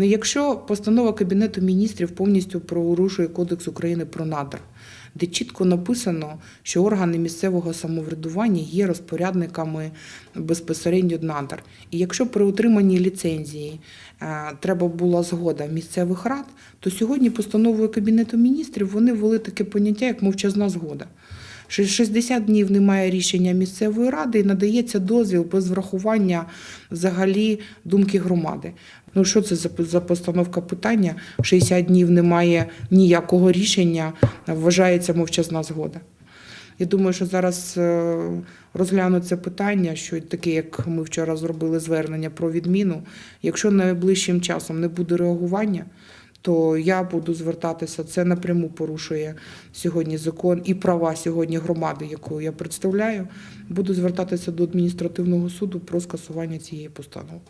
Ну, якщо постанова Кабінету міністрів повністю порушує Кодекс України про надра, де чітко написано, що органи місцевого самоврядування є розпорядниками безпосередньо надр. І якщо при отриманні ліцензії е, треба була згода місцевих рад, то сьогодні постановою Кабінету міністрів вони ввели таке поняття, як мовчазна згода. Що 60 днів немає рішення місцевої ради і надається дозвіл без врахування взагалі думки громади. Ну що це за, за постановка питання? 60 днів немає ніякого рішення, вважається мовчазна згода. Я думаю, що зараз е, розглянуть це питання, що таке, як ми вчора зробили звернення про відміну. Якщо найближчим часом не буде реагування, то я буду звертатися. Це напряму порушує сьогодні закон і права сьогодні громади, яку я представляю. Буду звертатися до адміністративного суду про скасування цієї постанови.